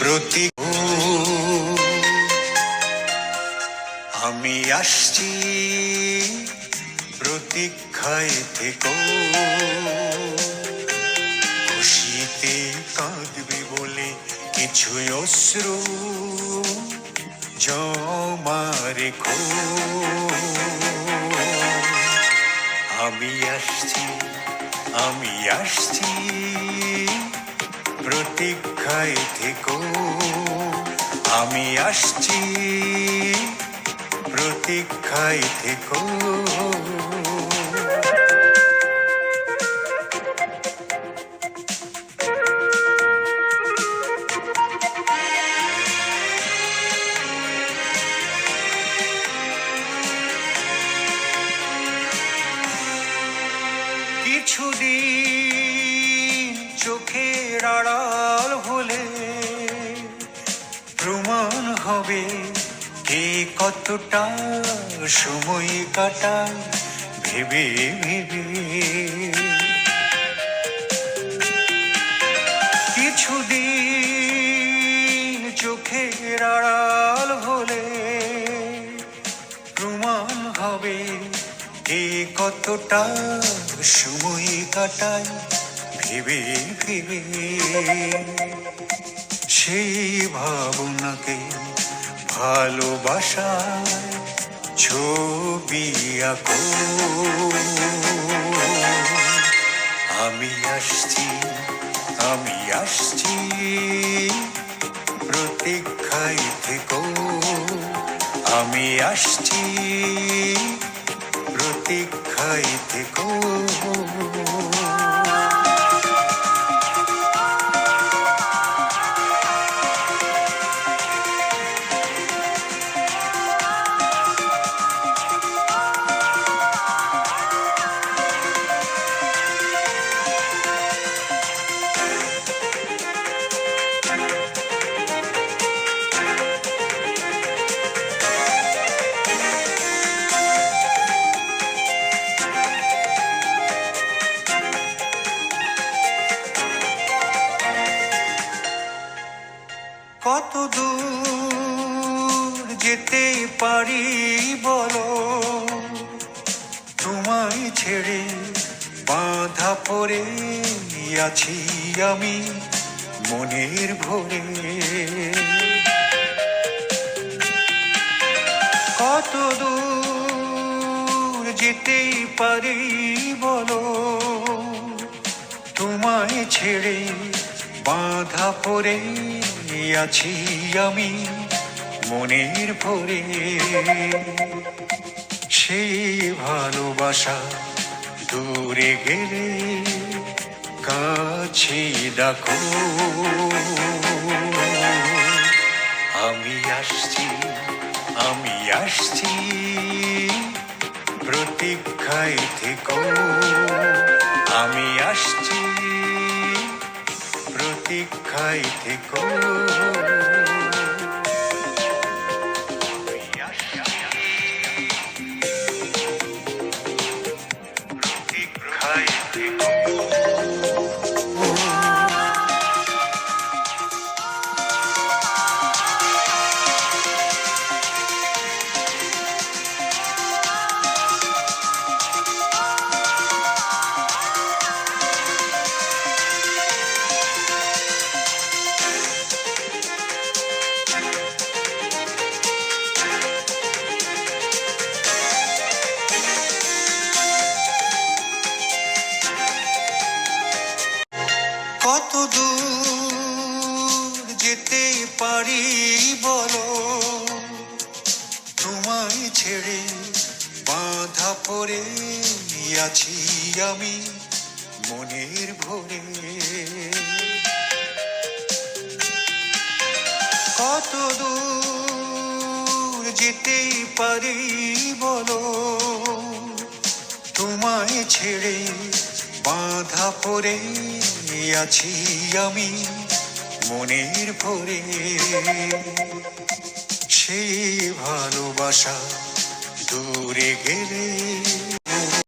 প্রতি আমি আসছি প্রতীক্ষায় থেকো। খুশিতে কাঁদবে বলে কিছু অশ্রু জমা রেখো। আমি আসছি আমি আসছি প্রতীক্ষায় থেকো? আমি আসছি প্রতীক্ষায় থেকো। কিছুদিন চোখের আড়াল হলে প্রমাণ হবে কে কতটা সময় কাটায় ভেবে ভেবে। কিছুদিন চোখের আড়াল হলে প্রমাণ হবে কে কতটা সময় কাটায় ভেবে ভেবে সেই ভাবনাকে ভালোবাসায় ছবি আঁকো। আমি আসছি আমি আসছি প্রতীক্ষায় থেকো। আমি আসছি প্রতীক্ষায় থেকো। ছেড়ে বাঁধা পড়ে আছি আমি মনের ভরে। কত দূর যেতে পারি বলো, তোমায় ছেড়ে বাঁধা পড়ে আছি আমি মনের ভরে। সেই ভালোবাসা দূরে গেলে কাছে ডাকো। আমি আসছি আমি আসছি প্রতীক্ষায় থেকো। আমি আসছি প্রতীক্ষায় থেকো। পারি বলো, তোমায় ছেড়ে বাঁধা পড়ে আছি আমি মনের ভরে। কত দূর যেতে পারি বলো, তোমায় ছেড়ে বাঁধা পড়ে আছি আমি মনের ভরে সেই ভালোবাসা দূরে গেলে